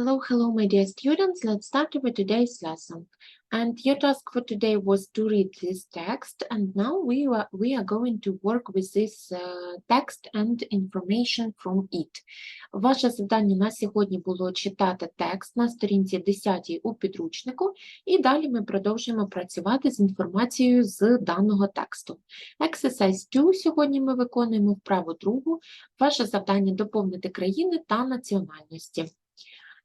Hello, hello, my dear students. Let's start with today's lesson. And your task for today was to read this text. And now we are, we are going to work with this uh, text and information from it. Ваше завдання на сьогодні було читати текст на сторінці 10 у підручнику, і далі ми продовжуємо працювати з інформацією з даного тексту. Exercise 2 сьогодні ми виконуємо вправу другу. Ваше завдання доповнити країни та національності.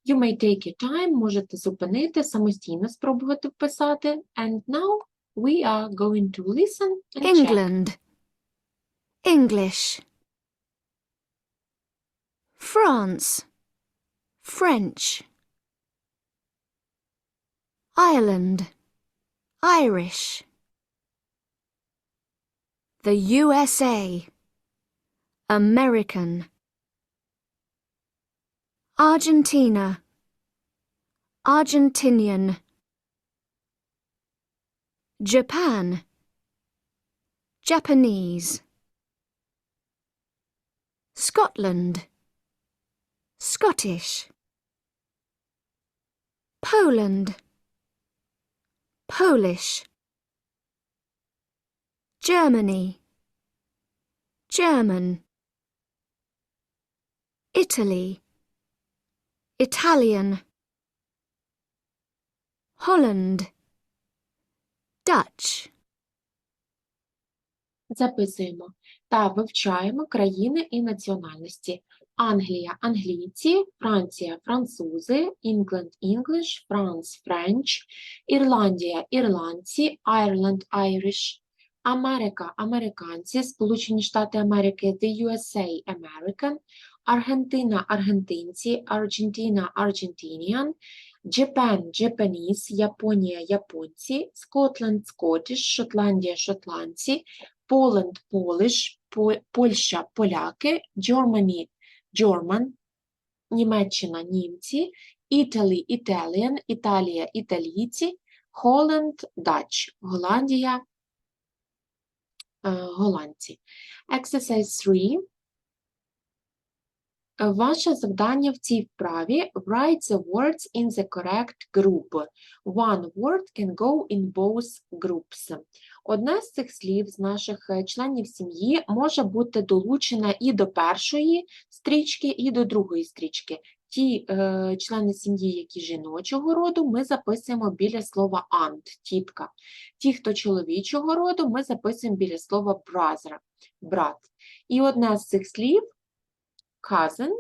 You may take your time, можете зупинити, самостійно спробувати вписати. And now we are going to listen and check. England. English. France. French. Ireland. Irish. The USA. American. Argentina. Argentinian. Japan. Japanese. Scotland. Scottish. Poland. Polish. Germany. German. Italy. Italian. Holland. Dutch. Записуємо та вивчаємо країни і національності. Англія – англійці, Франція – французи, England – English, France – French, Ірландія – ірландці, Ireland – Irish, Америка – американці, Сполучені Штати Америки – the USA – American, Аргентина – аргентинці, Аргентина – Argentinian, Japan – Japanese, Японія – японці, Scotland – Scottish, Шотландія – шотландці, Poland – Polish, Польща – поляки, Germany – German, Німеччина – німці, Italy – Italian, Італія – італійці, Holland – Dutch, Голландія е, – голландці. Exercise 3. Е, Ваше завдання в цій вправі write the words in the correct group. One word can go in both groups. Одне з цих слів з наших е, членів сім'ї може бути долучене і до першої стрічки, і до другої стрічки. Ті е, члени сім'ї, які жіночого роду, ми записуємо біля слова aunt, тітка. Ті, хто чоловічого роду, ми записуємо біля слова brother, брат. І одне з цих слів cousin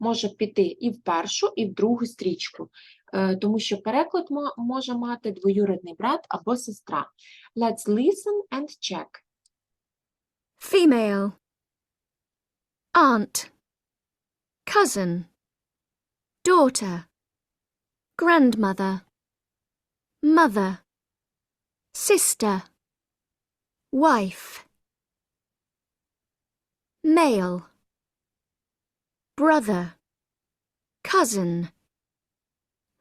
може піти і в першу, і в другу стрічку, е, тому що переклад мо- може мати двоюрідний брат або сестра. Let's listen and check. Female. Aunt. Cousin. Daughter. Grandmother. Mother. Sister. Wife. Male. Brother. Cousin.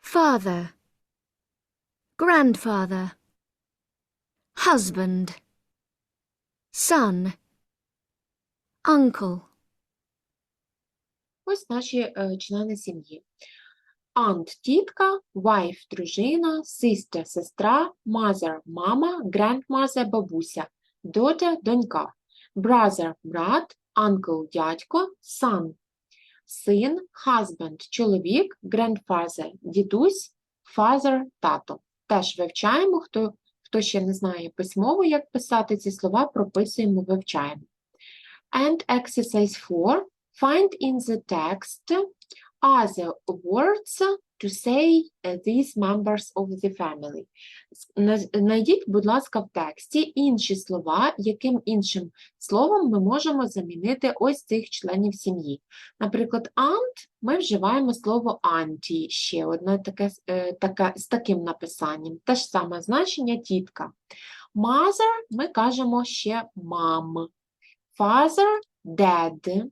Father. Grandfather. Husband. Son. Uncle. Ось наші е, члени сім'ї. Aunt – тітка, wife – дружина, sister – сестра, mother – мама, grandmother – бабуся, daughter – донька, brother – брат, uncle – дядько, son – син, husband – чоловік, grandfather – дідусь, father – тато. Теж вивчаємо, хто, хто ще не знає письмово, як писати ці слова, прописуємо, вивчаємо. And exercise 4. Find in the text other words to say uh, these members of the family. Найдіть, будь ласка, в тексті інші слова, яким іншим словом ми можемо замінити ось цих членів сім'ї. Наприклад, aunt ми вживаємо слово auntie, ще одне таке, е, таке з таким написанням. Те ж саме значення тітка. Mother ми кажемо ще mom. Father – dad.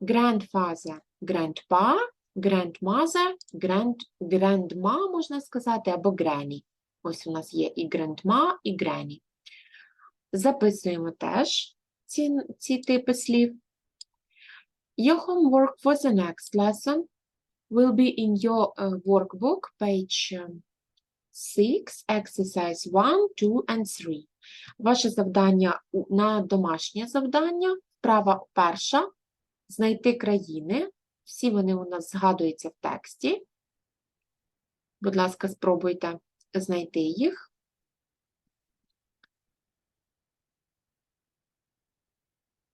Grandfather – grandpa, grandmother, grand, grandma, можна сказати, або granny. Ось у нас є і grandma, і granny. Записуємо теж ці, ці типи слів. Your homework for the next lesson will be in your uh, workbook, page um, 6, exercise 1, 2 and 3. Ваше завдання на домашнє завдання, вправа перша, знайти країни. Всі вони у нас згадуються в тексті. Будь ласка, спробуйте знайти їх.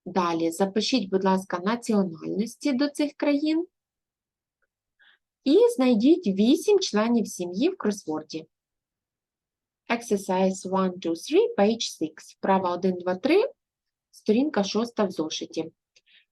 Далі запишіть, будь ласка, національності до цих країн. І знайдіть 8 членів сім'ї в кросворді. Exercise 1, 2, 3, page 6. Вправа 1, 2, 3, сторінка 6 в зошиті.